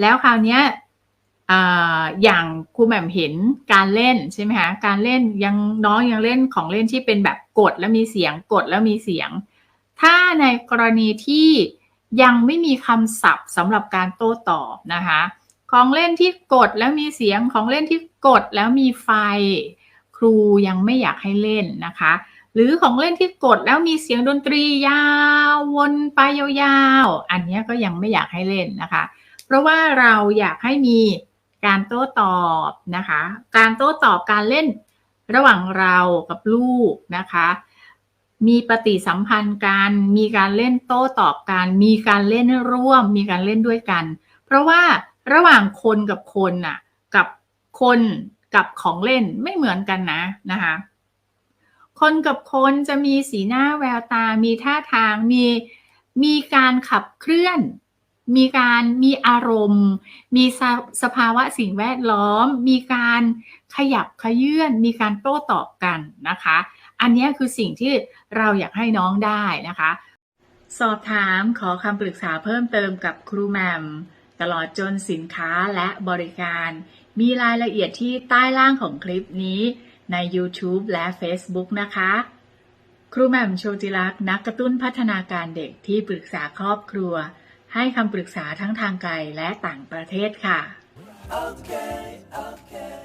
แล้วคราวเนี้ยอ่าอย่างครูแหม่มเห็นการเล่นใช่ไหมคะการเล่นยังน้องยังเล่นของเล่นที่เป็นแบบกดแล้วมีเสียงกดแล้วมีเสียง ถ้าในกรณีที่ยังไม่มีคำศัพท์สำหรับการโต้ตอบนะคะของเล่นที่กดแล้วมีเสียงของเล่นที่กดแล้วมีไฟ ครูยังไม่อยากให้เล่นนะคะ หรือของเล่นที่กดแล้วมีเสียงดนตรียาววนไปยาวๆอันนี้ก็ยังไม่อยากให้เล่นนะคะ เพราะว่าเราอยากให้มีการโต้ตอบนะคะ การโต้ตอบการเล่นระหว่างเรากับลูกนะคะ มีปฏิสัมพันธ์กัน มีการเล่นโต้ตอบกัน มีการเล่นร่วม มีการเล่นด้วยกัน เพราะว่าระหว่างคนกับคนน่ะ กับคนกับของเล่นไม่เหมือนกันนะนะคะ คนกับคนจะมีสีหน้าแววตา มีท่าทาง มีมีการขับเคลื่อน มีการมีอารมณ์ มีสภาวะสิ่งแวดล้อม มีการขยับขยื่น มีการโต้ตอบกันนะคะ อันนี้คือสิ่งที่เราอยากให้น้องได้นะคะ สอบถามขอคำปรึกษาเพิ่มเติมกับครูแหมมตลอดจนสินค้าและบริการ มีรายละเอียดที่ใต้ล่างของคลิปนี้ใน YouTube และ Facebook นะคะ ครูแหม่มโชติลักษ์นักกระตุ้นพัฒนาการเด็กที่ปรึกษาครอบครัว ให้คำปรึกษาทั้งทางไกลและต่างประเทศค่ะ Okay, okay.